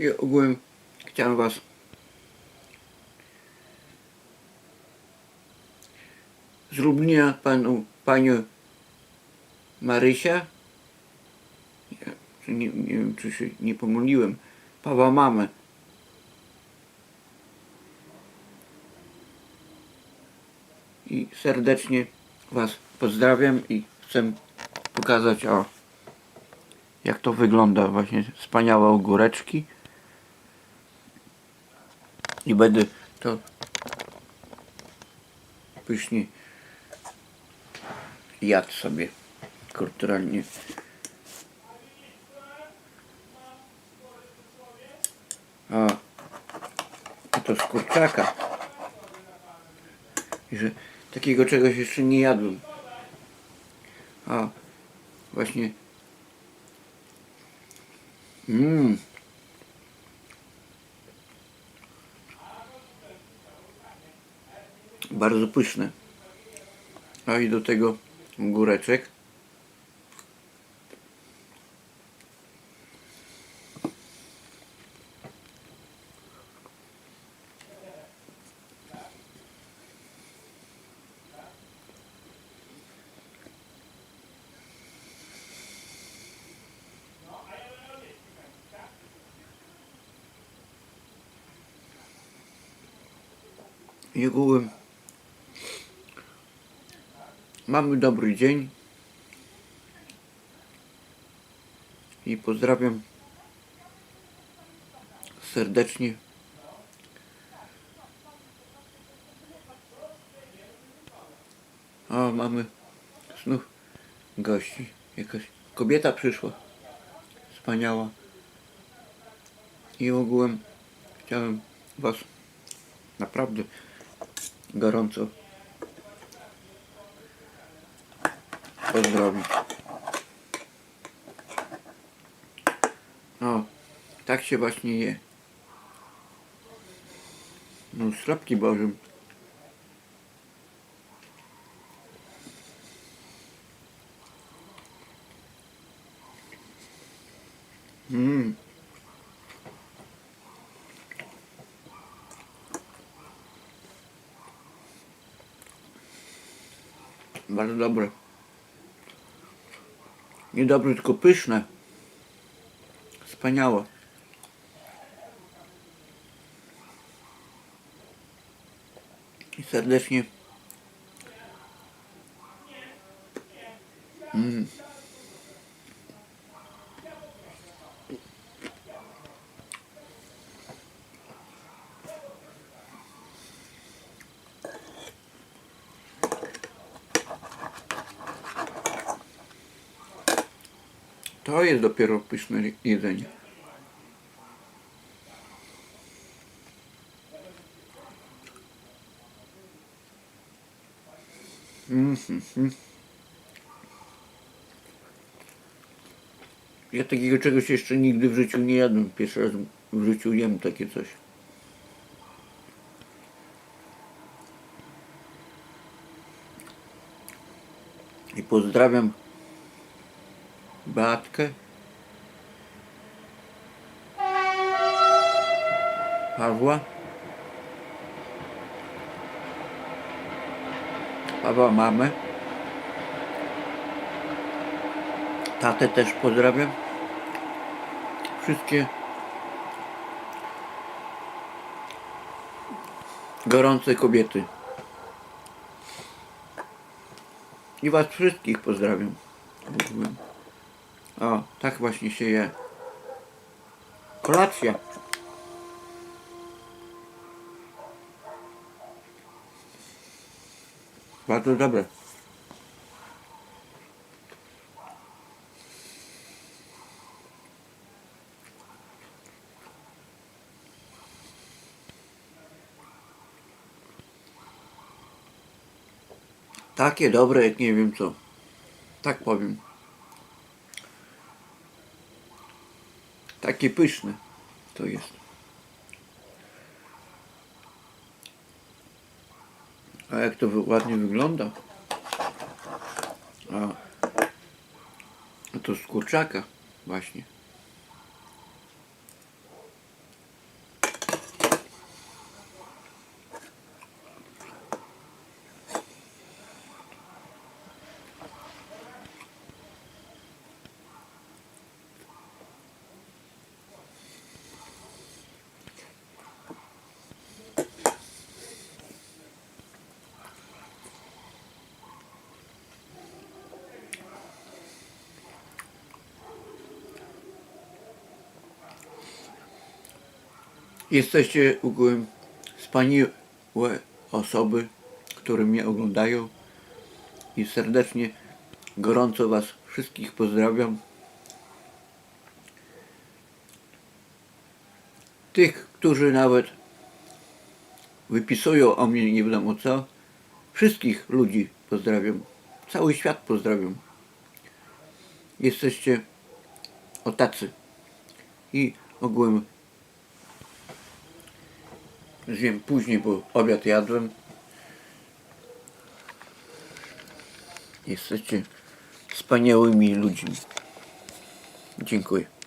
I ogółem chciałem Was z Lublina panu, panią Marysia. Nie, nie wiem czy się nie pomyliłem. Pawła mamę i serdecznie Was pozdrawiam i chcę pokazać o jak to wygląda właśnie wspaniałe ogóreczki i będę to pysznie jadł sobie kulturalnie. O a to z kurczaka. I że takiego czegoś jeszcze nie jadłem. A właśnie. Mmm. Bardzo pyszne. A i do tego góreczek. I ogółem mamy dobry dzień. I pozdrawiam serdecznie. O mamy znów gości. Jakaś kobieta przyszła. Wspaniała. I ogółem chciałem was naprawdę gorąco pozdrowić. O, tak się właśnie je. No, szlapki Bożym. Mmm. Bardzo dobre. Nie dobre, tylko pyszne. Wspaniałe. I serdecznie. Mm. To jest dopiero pyszne jedzenie. Mhm. Ja takiego czegoś jeszcze nigdy w życiu nie jadłem. Pierwszy raz w życiu jem takie coś. I pozdrawiam Beatkę. Pawła. Pawła mamę. Tatę też pozdrawiam. Wszystkie gorące kobiety. I was wszystkich pozdrawiam. O, tak właśnie się je. Kolacja. Bardzo dobre. Takie dobre, jak nie wiem co. Tak powiem. Takie pyszne to jest. A jak to ładnie wygląda. A to z kurczaka właśnie. Jesteście ogółem wspaniałe osoby, które mnie oglądają i serdecznie, gorąco Was wszystkich pozdrawiam. Tych, którzy nawet wypisują o mnie nie wiadomo co, wszystkich ludzi pozdrawiam. Cały świat pozdrawiam. Jesteście o tacy. I ogółem zjem później, bo obiad jadłem. Jesteście wspaniałymi ludźmi. Dziękuję.